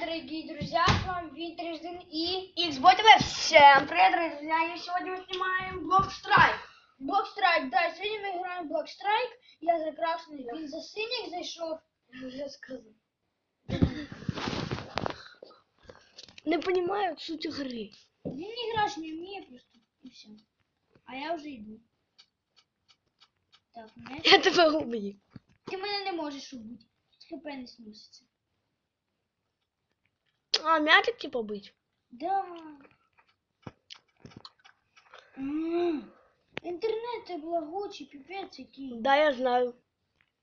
дорогие друзья, с вами Витрижден и XBoTV. Всем привет, дорогие друзья, и сегодня мы снимаем Блок Страйк. Блок Страйк, да, сегодня мы играем в Блок Страйк. Я закрашенный, він за синіх зайшов. Я вже сказав. Не понимаю суть игры. Він не граш не вміє просто, і все. А я вже йду. Так, не. Я тебе убью. Ти мене не можеш убити. ХП не сноситься. А, мячик типа быть? Да. М, Інтернет це благочий, піпець який. Да, я знаю.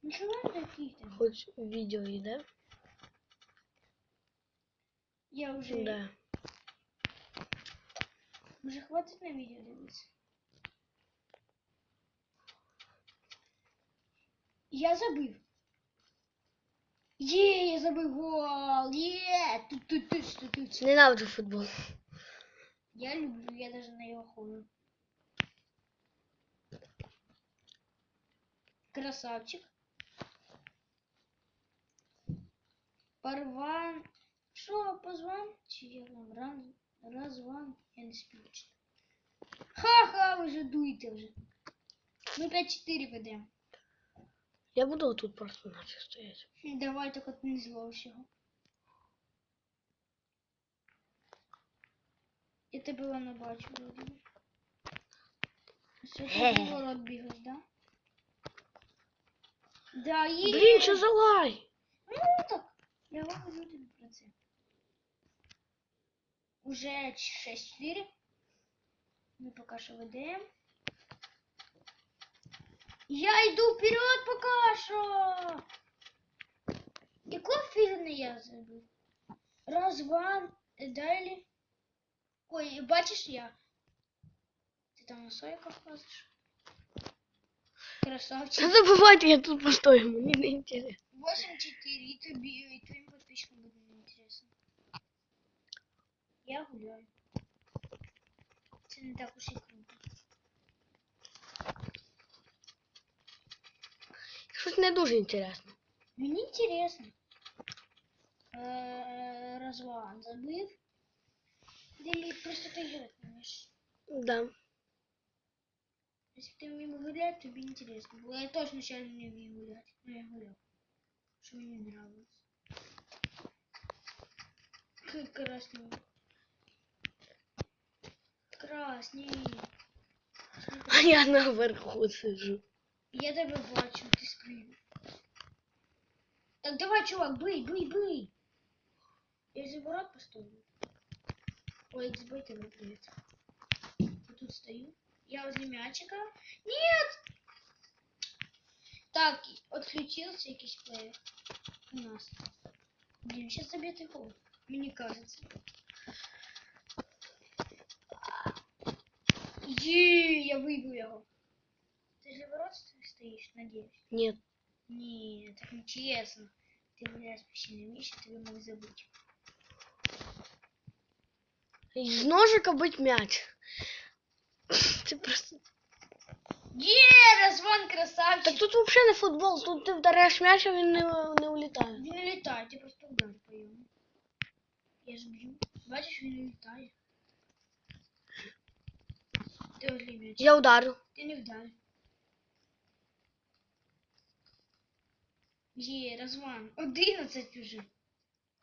Ну що вам таких там? Хоть видео и да? Я вже... Да. Може хватить на відео дивитися. Я забив. Є, я забив гол. Є. Тут тут тут тут тут. Ненавижу футбол. Я люблю, я даже на його ходу. Красавчик. Порван. Що, позван? Чи я там ран... Разван? Я не співчу. Ха-ха, ви же дуєте вже. Ми 5-4 ведемо. Я буду тут просто нафиг стоять. Давай так от не зловиш його. Я тебе воно бачу, вроді. би. Все, ти бігаєш, да? Да, є. Блин, что за лай? Ну так, я говорю тобі про це. Уже 6-4. Ми поки що ведемо. Я йду вперед поки що. Якого фільму я забив? Разван, далі. Ой, бачиш я? Ти там на сойках лазиш? Красавчик. Да забывайте, я тут постою, мне не интересно. 8-4, и тобі, і твоїм подписчикам буде неінтересно. Я гуляю. Це не так уж і не дуже интересно. Мені інтересно. Е, Розван забив. Делі просто ти грати не вмієш. Да. Якщо ти вмів гуляти, тобі інтересно. Бо я точно ще не вмію гуляти. Ну я гуляв. Що мені нравилось. Как красный. Красний. А я наверху сижу. Я тебе бачу, ти скрив. Так давай, чувак, бий, бий, бий. Я за ворот поставлю. Ой, XB тебе привет. Я тут стою. Я возле мячика. Нет! Так, отключился якийсь плеер у нас. Блин, сейчас забитый гол. Мне кажется. Є, я вибив його Ти ж ворот стоїш, надіюсь? Нет. Ні, так не чесно. Ти гуляєш почти не вмієш, я тебе мог забути. Из ножика быть мяч. Ты просто... Є, Розван красавчик! Так тут вообще не футбол, тут ты вдаряешь мяч, а він не, не улітає. Він не літає, ти просто удар по йому. Я ж б'ю. Бачиш, він не літає. Ти возле м'яча. Я ударю. Ти не вдарив. Є, Розван. 11 уже.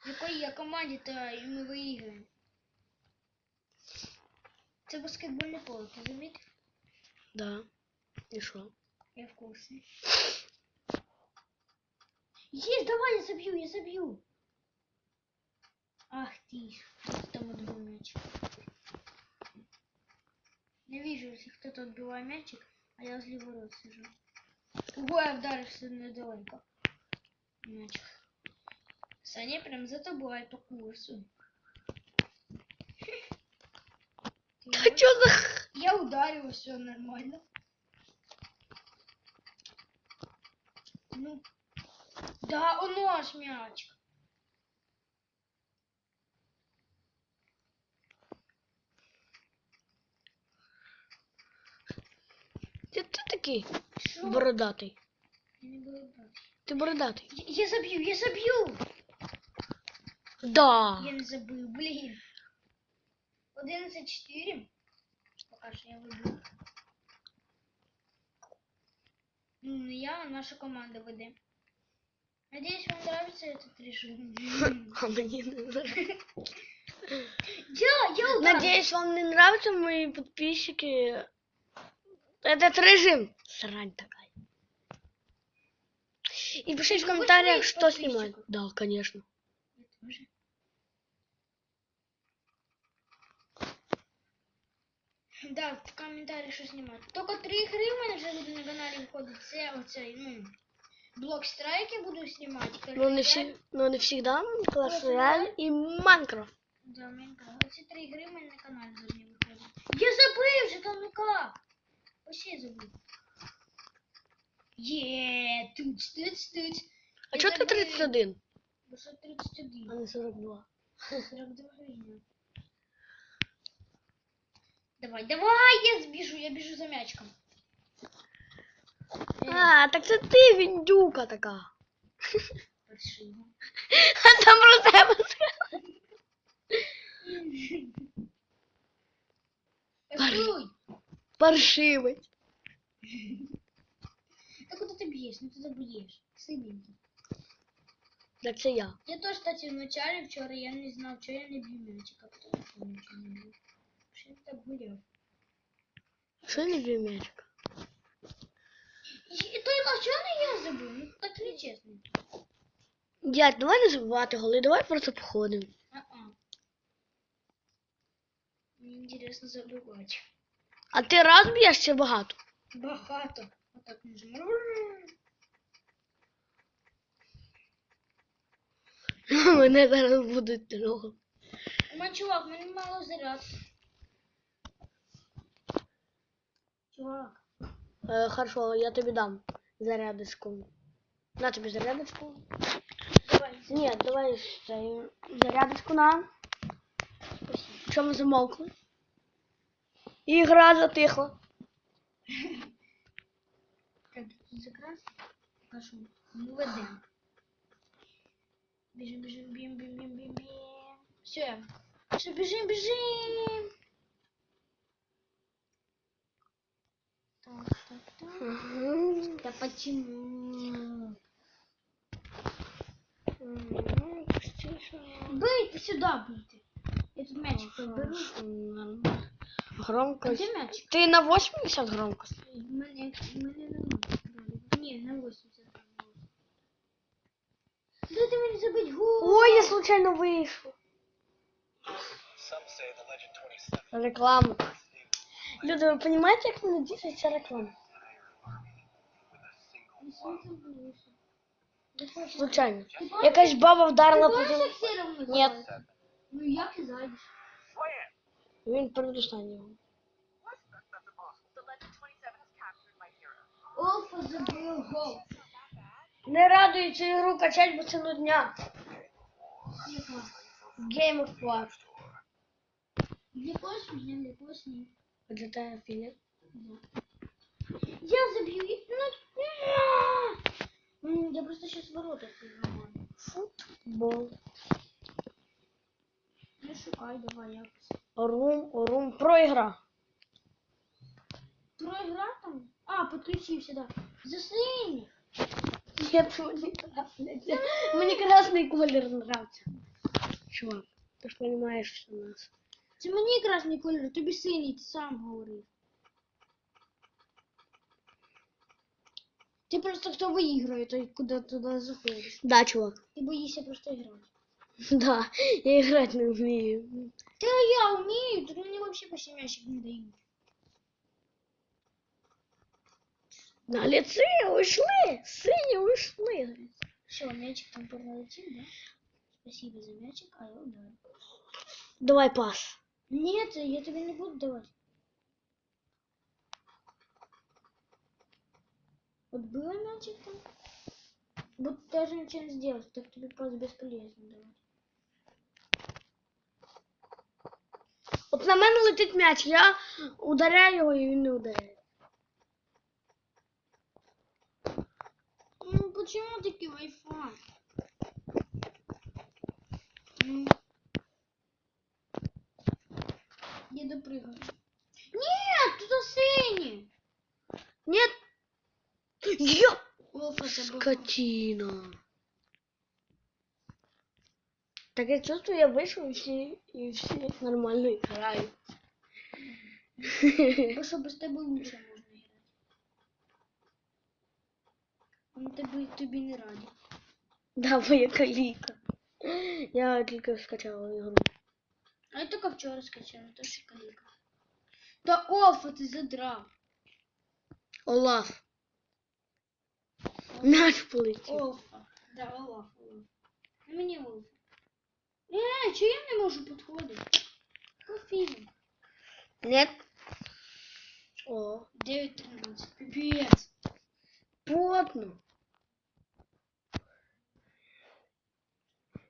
В якої я команді, та і ми виіграємо. Це баскетбольне поле, ти замітив? Да. И шо? Я в курсі. Есть, давай, я забью, я забью. Ах ты ж, кто там отбил мячик. Не вижу, если кто-то отбивает мячик, а я возле ворот сижу. Ого, я вдарився недалеко. Саня прям за тобой по курсу. Ты А чё за... х- я ударил, все нормально. Ну, да, он наш мячик. Ты, ты такий Шо? бородатий. Я не буду брать. Ти бородатий. Я, я забью, я забью! Да. Я не забыл, блин. 11-4. Пока что я выбил. Ну, я, наша команда веде. Надеюсь, вам нравится этот режим. А мені не нравится. Надеюсь, вам не нравятся мои подписчики. Этот режим. Срань такая. И пишите в Ну, хоть комментариях, есть что снимать. подписчиков. Да, конечно. Я тоже. Да, в коментарі що знімати. Тільки три гри в мене вже буде на каналі виходить. Це оцей, ну, блок страйки буду знімати. Но не, Clash все, Royale. но не всегда. Класс Clash Рояль и Майнкрафт. Да, Майнкрафт. Оці три гри в мене на каналі завжди виходять. Я забив же там ну как? Вообще забив. Є, туц, туц, туц. А Я чого ти забив. 31? Бо що 31. А не 42. 42 гривня. Давай, давай, я сбежу, я бежу за мячиком. Э, А, так це ти віндюка така. паршиво. А там про тебе сказали. Паршуй! Паршивець. Так куда ты бьешь? Ну ты бьешь. Синенький. Так це я. Я тоже, кстати, в начале вчера я не знал, что я не бью мячика. Потому что я ничего не бью. Что я так гулял. Що я не б'ю м'ячик? И только что я забыл? Ну так нечестно. Дядь, давай не забувати голи, давай просто походимо. А-а. Мне интересно забывать. А ти раз б'єш чи багато? Багато. Отак нажимаю. Мене зараз будуть трогати. Ма, чувак, мене мало заряд. Чувак. Е, хорошо, я тобі дам зарядочку. На тобі зарядочку. Давай. Ні, давай ще зарядочку на. Спасибо. Що ми замовкли? Ігра затихла. Закрас. Покажу. Мы ведем. Бежим, бежим, бим, бим, бим, бим, бим. Все. Все, бежим, бежим. Так, так, так. Да почему? Бейте сюда, бейте. Я тут мячик подберу. А Громкость. где мячик? Ти на 80 громкость? Мене, мене нормально. Ні, на 80 грамм. Дайте мені забить гол. Ой, я случайно вийшов. Some say the Legend 27 Реклама. Люди, ви розумієте, як мене дійсно ця реклама? Случайно. Якась баба вдарила по Ти землі. бачиш, як сіро Ні. Ну як і зайдеш? Він передостанній. The Legend 27 has captured my hero. Олфа забив гол. Не радуй цю ігру качать, бо це нудня. Game of War. Для когось ні, для когось ні. А для тебе філіп? Я забью. Ну, я просто сейчас ворота сломаю. Футбол. Ну шукай, давай якось. Рум, рум. Про ігра. Там? А, подключился, да. Засынь! Я мені нравиться. Мені красний колір нравиться. Чувак, ти ж розумієш, що у нас. Це мені красний колір, тобі синій, ти сам говорив. Ти просто хто виіграє, той куди туди заходиш. Да, чувак. Ти боїшся просто грати. Да, я грати не вмію. Та я вмію, тут мені взагалі почти м'ячик не дають. На лице ушли, сині ушли. Все, мячик там пролетел, да? Спасибо за мячик, а я ударил. Давай пас. Нет, я тебе не буду давать. Вот было мячик там. Вот даже ничего не сделать, так тебе просто бесполезно давать. От на мене летить м'яч, я ударяю його і він не ударяє. почему такие Wi-Fi? Не допрыгаю. Нет, тут Сенни. Нет. Я... Опа, Скотина. Так я чувствую, я вышел, и все, и все нормально играют. Потому что с тобой ничего. можна грати. Вони тобі, тобі не раді. Да, моя каліка. Я тільки скачала ігру. А я тільки вчора скачала, то що каліка. Та Олфа, ти задрав. Олаф. Мяч полетів. Олфа. Да, Олаф, Олаф. Ну, Мені Олфа. Е, чи я не можу підходити? Кофіна. Нет. О, 9.13. Пипец. плотно.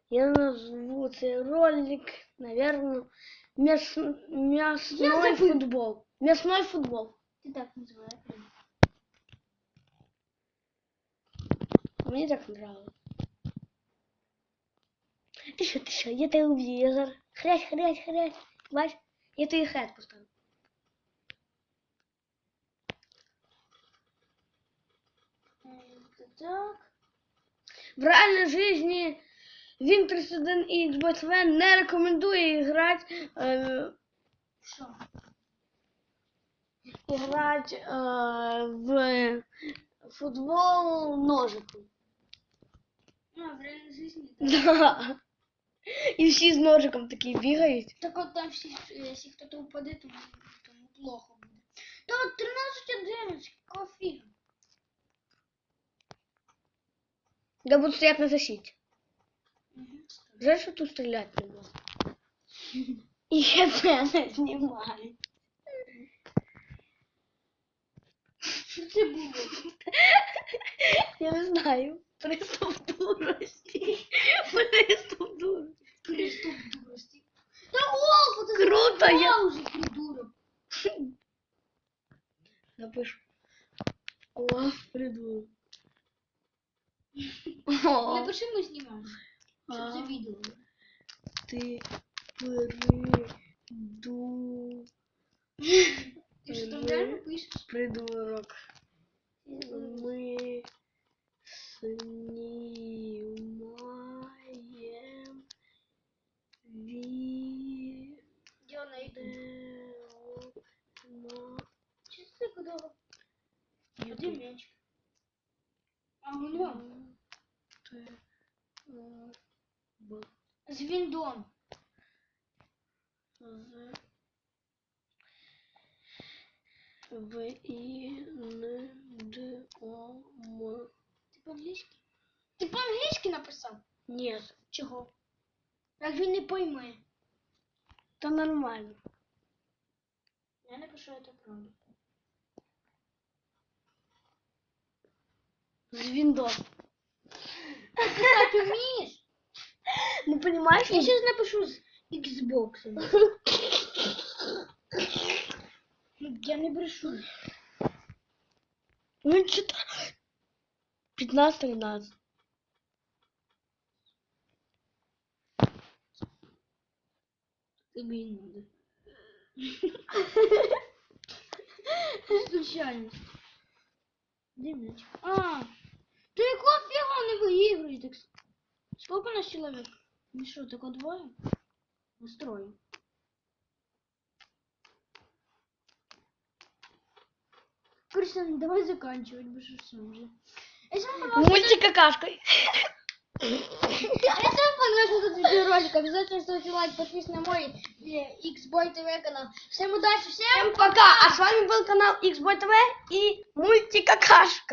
Я назву цей ролик, наверное, мяс... мясной забыл. футбол. Мясной футбол. Ти так називаєш. Мне так нравилось. Ты что, ты что, я я зараз... Хрясь, хрясь, хрясь. Бачиш, я тобі хрясь поставлю. Так. В реальной жизни Windows 1 и Xbox One не рекомендує играть э, Що? играть э, в футбол ножиком. А, в реальній житті так. Да. І всі з ножиком такі бігають. Так от там всі, якщо хто-то упаде, то тому плохо буде. Та от 13-11, какого фіга? Я буду стоять на защите. Угу. Жаль, що тут стріляти не можна. І це не знімають. Що це було? Я не знаю. Приступ дурості. Приступ дурості. Приступ дурості. Та Олфа, ти Круто, я- Щоб А. це відео. ти приду... Ти що там Ми- реально пишеш? Придурок. Ми знімаємо відео Я найду. на Чи це куди? А де м'яч? А воно. Б. З віндом. З В І Н Д О М. Ти по-англійськи? Ти по-англійськи написав? Ні, Чого? Як він не пойме. то нормально. Я напишу це правду. З Windows. Писати вмієш? Ну, понимаешь? Я зараз напишу з Xbox. Ну, Я не брешу. Ну, что-то... 15-13. Тобі не надо. Случайно. Де м'яч? А, то якого фіга вони виігрують? Так... с- Сколько у нас человек? Ну що, только двоє? Настрою. Кристиан, давай заканчивать, что все уже. Мультик какашкой. если вам понравился этот видеоролик, обязательно ставьте лайк, подписывайтесь на мой э, Xboy TV канал. Всем удачи, Всем пока! А с вами был канал Xboy TV и мультик какашка.